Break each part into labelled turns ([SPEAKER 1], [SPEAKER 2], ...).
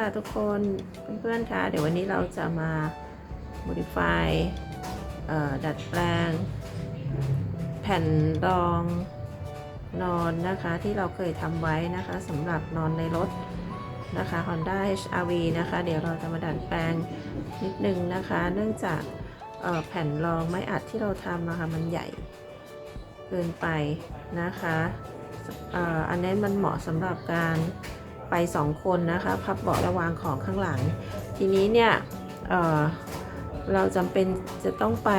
[SPEAKER 1] ค่ะทุกคนเพื่อนๆค่ะเดี๋ยววันนี้เราจะมา modify ดัดแปลง แผ่นรองนอนนะคะที่เราเคยทำไว้นะคะสำหรับนอนในรถนะคะ Honda HRV นะคะ เดี๋ยวเราจะมาดัดแปลงนิดนึงนะคะ เนื่องจากแผ่นรองไม้อัดที่เราทำนะคะมันใหญ่เกินไปนะคะอออันนี้มันเหมาะสำหรับการ ไป 2 คนนะคะพับเบาะระวางของข้างหลัง ทีนี้เนี่ยเเราจำเป็นจะต้องไป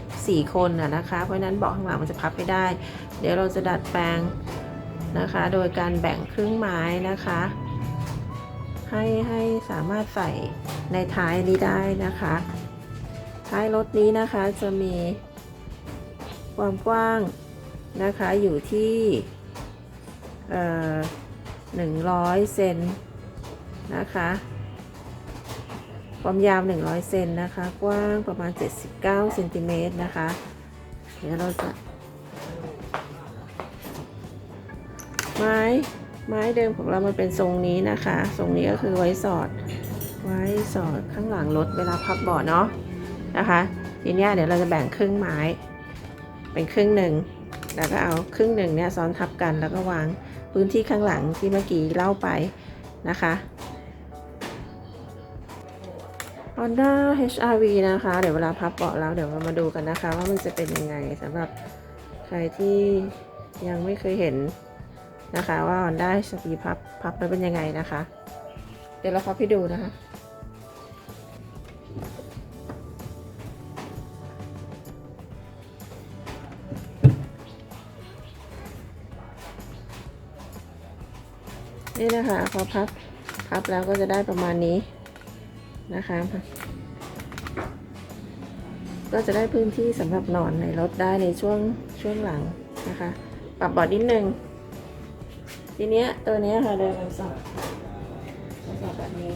[SPEAKER 1] 4 คนนะนะคะเพราะฉะนั้นเบาะข้างหลังมันจะพับไม่ได้ เดี๋ยวเราจะดัดแปลงนะคะ โดยการแบ่งครึ่งไม้นะคะ ให้ให้สามารถใส่ในท้ายนี้ได้นะคะ ท้ายรถนี้นะคะจะมีความกว้างนะคะอยู่ที่เอ่อ 100 เซนนะคะ ความยาว 100 เซนนะคะ กว้างประมาณ 79 เซนติเมตรนะคะ เดี๋ยวเราจะไม้ไม้เดิมของเรามันเป็นทรงนี้นะคะ ทรงนี้ก็คือไว้สอด ไว้สอดข้างหลังรถเวลาพับเบาะเนาะนะคะ ทีนี้เดี๋ยวเราจะแบ่งครึ่งไม้ เป็นครึ่งหนึ่ง แล้วก็เอาครึ่งหนึ่งเนี่ยซ้อนทับกันแล้วก็วาง พื้นที่ข้างหลังที่เมื่อกี้เล่าไปนะคะ Honda HRV นะคะ เดี๋ยวเวลาพับเบาะแล้วเดี๋ยวเรามาดูกันนะคะ ว่ามันจะเป็นยังไงสำหรับใครที่ยังไม่เคยเห็นนะคะ ว่า Honda HRV พับพับแล้วเป็นยังไงนะคะ เดี๋ยวเราพับให้ดูนะคะ นี่นะคะพอพับพับแล้วก็จะได้ประมาณนี้นะคะ ก็จะได้พื้นที่สำหรับนอนในรถได้ในช่วงช่วงหลังนะคะ ปรับเบาะนิดนึงทีเนี้ยตัวเนี้ยค่ะเดินมันสอบมันสอบแบบนี้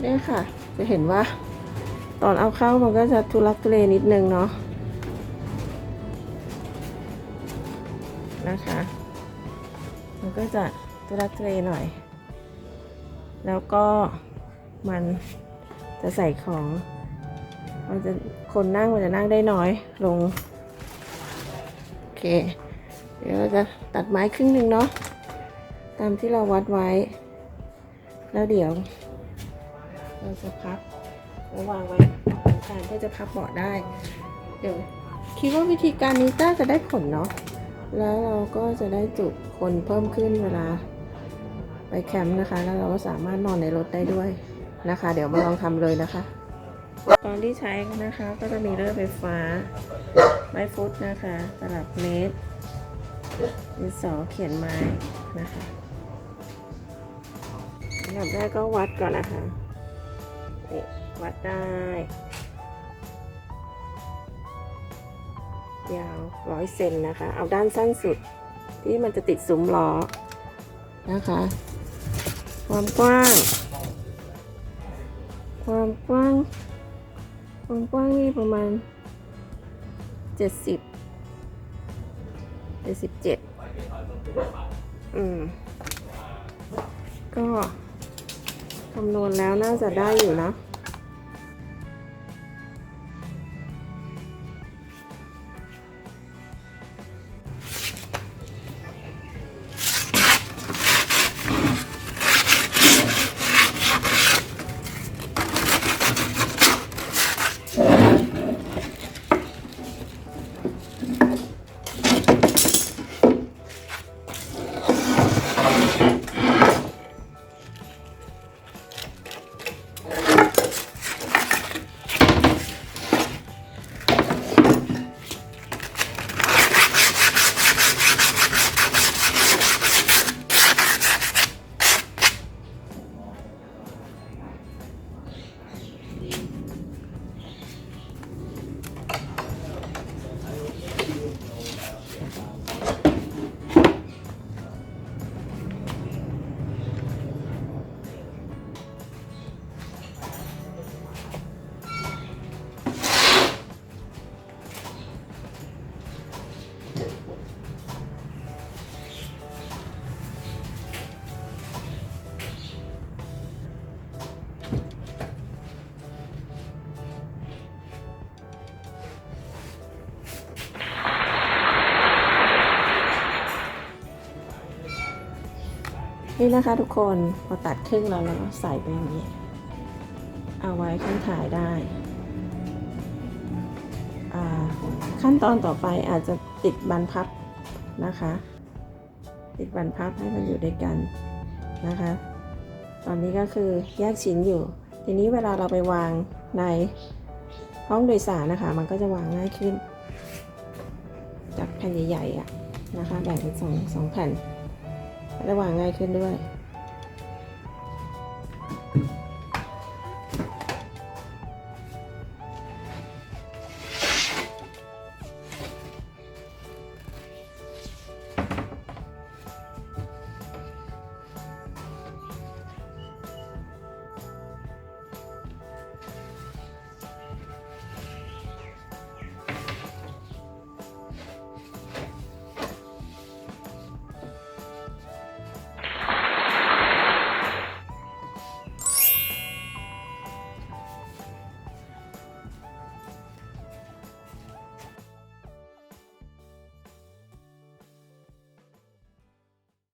[SPEAKER 1] เนี่ยค่ะ จะเห็นว่า ตอนเอาเข้ามันก็จะทุลักทุเลนิดนึงเนาะนะคะ มันก็จะทุลักทุเลหน่อย แล้วก็มันจะใส่ของมันจะคนนั่งมันจะนั่งได้น้อยลง โอเค เดี๋ยวเราจะตัดไม้ครึ่งหนึ่งเนาะตามที่เราวัดไว้ แล้วเดี๋ยว เราจะพับแล้ววางไว้แทนเพื่อจะพับเบาะได้ เดี๋ยวคิดว่าวิธีการนี้น่าจะได้ผลเนาะ แล้วเราก็จะได้จุคนเพิ่มขึ้นเวลา ไปแคมป์นะคะ แล้วเราก็สามารถนอนในรถได้ด้วยนะคะ เดี๋ยวมาลองทำเลยนะคะ ตอนที่ใช้นะคะก็จะมีเลื่อยไฟฟ้าไม้ฟุตนะคะตลับเมตรดินสอเขียนไม้นะคะอันดับแรกก็วัดก่อนนะคะ นี่วัดได้ ยาวร้อยเซนนะคะ เอาด้านสั้นสุดที่มันจะติดซุ้มล้อนะคะ ความกว้าง ความกว้าง ความกว้างนี่ประมาณเจ็ดสิบเจ็ดสิบเจ็ดอืมก็ คำนวณแล้วน่าจะได้อยู่นะ นี่นะคะทุกคนพอตัดครึ่งแล้วเราก็ใส่ไปอย่างนี้ เอาไว้ข้างถ่ายได้ ขั้นตอนต่อไปอาจจะติดบันพับนะคะ ติดบันพับให้มันอยู่ด้วยกันนะคะ ตอนนี้ก็คือแยกชิ้นอยู่ ทีนี้เวลาเราไปวางในห้องโดยสารนะคะ มันก็จะวางง่ายขึ้น จากแผ่นใหญ่ๆอะนะคะ แบ่งเป็นสองสองแผ่น ระหว่างง่ายขึ้นด้วย